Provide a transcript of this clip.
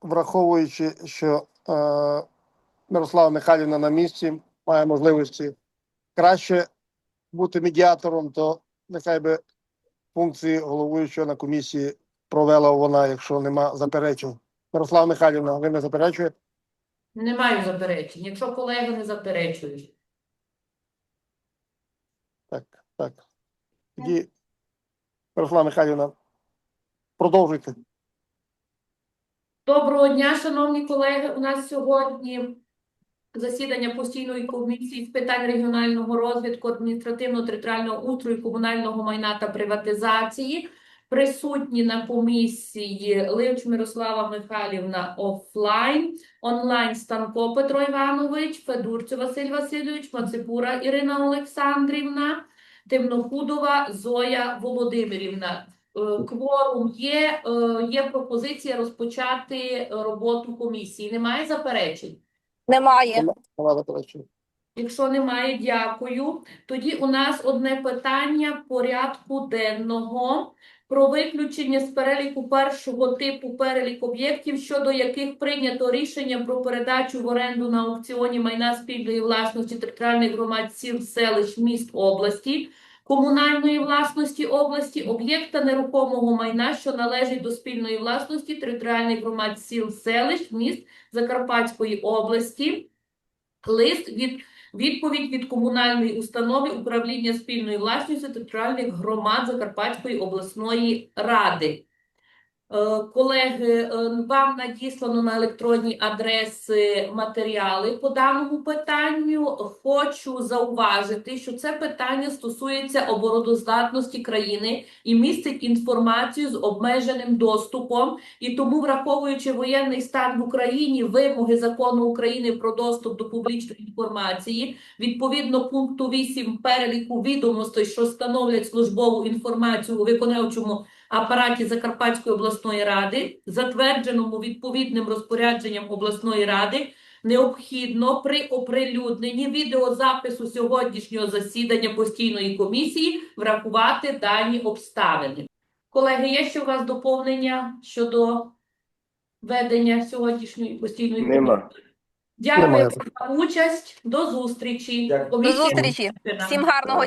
враховуючи, що е, Мирослава Михайлівна на місці має можливості краще бути медіатором, то нехай би функції головуючого на комісії провела вона, якщо нема заперечень. Мирослава Михайлівна, ви не заперечуєте? Не маю заперечень, якщо колеги не заперечують. Так, так. Тоді, Мирослава Михайлівна, продовжуйте. Доброго дня, шановні колеги. У нас сьогодні засідання постійної комісії з питань регіонального розвитку, адміністративно-територіального устрою, комунального майна та приватизації. Присутні на комісії Ливч Мирослава Михайлівна офлайн, онлайн Станко Петро Іванович, Федурцю Василь Васильович, Мацепура Ірина Олександрівна, Темнохудова Зоя Володимирівна. Е, Кворум є, е, є пропозиція розпочати роботу комісії. Немає заперечень? Немає. Якщо немає, дякую. Тоді у нас одне питання порядку денного про виключення з переліку першого типу перелік об'єктів, щодо яких прийнято рішення про передачу в оренду на аукціоні майна спільної власності територіальних громад сіл, селищ, міст області, комунальної власності області, об'єкта нерухомого майна, що належить до спільної власності територіальних громад сіл, селищ, міст Закарпатської області. Лист від відповідь від комунальної установи управління спільної власністю територіальних громад Закарпатської обласної ради. Е, Колеги, е, вам надіслано на електронні адреси матеріали по даному питанню. Хочу зауважити, що це питання стосується обороноздатності країни і містить інформацію з обмеженим доступом. І тому, враховуючи воєнний стан в Україні, вимоги закону України про доступ до публічної інформації, відповідно пункту 8 переліку відомостей, що становлять службову інформацію у виконавчому апараті Закарпатської обласної ради, затвердженому відповідним розпорядженням обласної ради, необхідно при оприлюдненні відеозапису сьогоднішнього засідання постійної комісії врахувати дані обставини. Колеги, є ще у вас доповнення щодо ведення сьогоднішньої постійної комісії? Нема. Дякую Немає. за участь. До зустрічі. Дякую. До зустрічі. Всім гарного